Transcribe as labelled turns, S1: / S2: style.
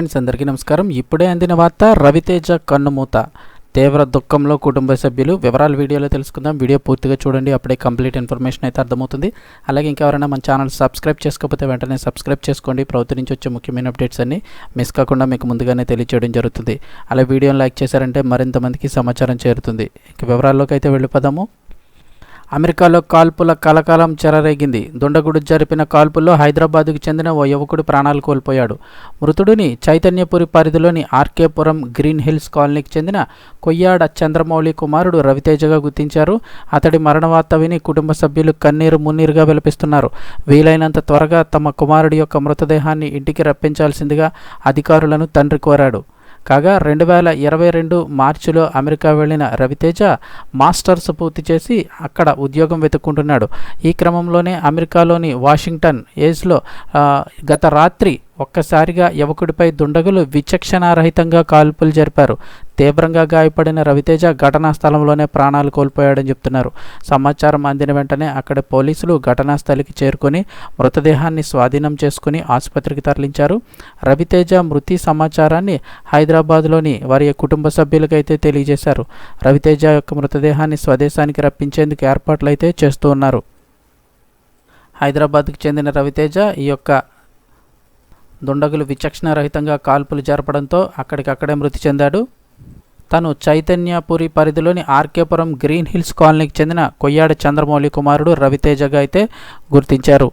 S1: Friends అందరికీ నమస్కారం. ఇప్పుడే అందిన వార్త రవితేజ కన్నుమూత. తీవ్ర దుఃఖంలో కుటుంబ సభ్యులు వివరాలు వీడియోలో తెలుసుకుందాం. వీడియో పూర్తిగా చూడండి అప్పుడే కంప్లీట్ ఇన్ఫర్మేషన్ అయితే అర్థమవుతుంది. అలాగే ఇంకెవరైనా మన ఛానల్ సబ్స్క్రైబ్ చేసుకోకపోతే వెంటనే సబ్స్క్రైబ్ చేసుకోండి. ప్రభుత్వం నుంచి వచ్చే ముఖ్యమైన అప్డేట్స్ అన్ని మిస్ కాకుండా మీకు ముందుగానే తెలియచేయడం జరుగుతుంది. అలా వీడియోని లైక్ చేశారంటే మరింత మందికి సమాచారం చేరుతుంది. ఇక వివరాల్లోకి అయితే వెళ్ళిపోదాము. అమెరికాలో కాల్పుల కలకాలం చెలరేగింది. దుండగుడు జరిపిన కాల్పుల్లో హైదరాబాద్కు చెందిన ఓ యువకుడు ప్రాణాలు కోల్పోయాడు. మృతుడిని చైతన్యపురి పరిధిలోని ఆర్కేపురం గ్రీన్ హిల్స్ కాలనీకి చెందిన కొయ్యాడ చంద్రమౌళి కుమారుడు రవితేజగా గుర్తించారు. అతడి మరణవార్త విని కుటుంబ సభ్యులు కన్నీరు మున్నీరుగా విలపిస్తున్నారు. వీలైనంత త్వరగా తమ కుమారుడి యొక్క మృతదేహాన్ని ఇంటికి రప్పించాల్సిందిగా అధికారులను తండ్రి కోరాడు. కాగా రెండు వేల ఇరవై రెండు మార్చిలో అమెరికా వెళ్ళిన రవితేజ మాస్టర్స్ పూర్తి చేసి అక్కడ ఉద్యోగం వెతుక్కుంటున్నాడు. ఈ క్రమంలోనే అమెరికాలోని వాషింగ్టన్ ఏజ్లో గత రాత్రి ఒక్కసారిగా యువకుడిపై దుండగులు విచక్షణారహితంగా కాల్పులు జరిపారు. తీవ్రంగా గాయపడిన రవితేజ ఘటనా స్థలంలోనే ప్రాణాలు కోల్పోయాడని చెప్తున్నారు. సమాచారం అందిన వెంటనే అక్కడ పోలీసులు ఘటనా స్థలికి చేరుకొని మృతదేహాన్ని స్వాధీనం చేసుకుని ఆసుపత్రికి తరలించారు. రవితేజ మృతి సమాచారాన్ని హైదరాబాద్లోని వారి కుటుంబ సభ్యులకైతే తెలియజేశారు. రవితేజ యొక్క మృతదేహాన్ని స్వదేశానికి రప్పించేందుకు ఏర్పాట్లు అయితే చేస్తూ ఉన్నారు. హైదరాబాద్కు చెందిన రవితేజ ఈ యొక్క దుండగులు విచక్షణారహితంగా కాల్పులు జరపడంతో అక్కడికక్కడే మృతి చెందాడు. తను చైతన్యపురి పరిధిలోని ఆర్కేపురం గ్రీన్ హిల్స్ కాలనీకి చెందిన కొయ్యాడ చంద్రమౌళి కుమారుడు రవితేజగా అయితే గుర్తించారు.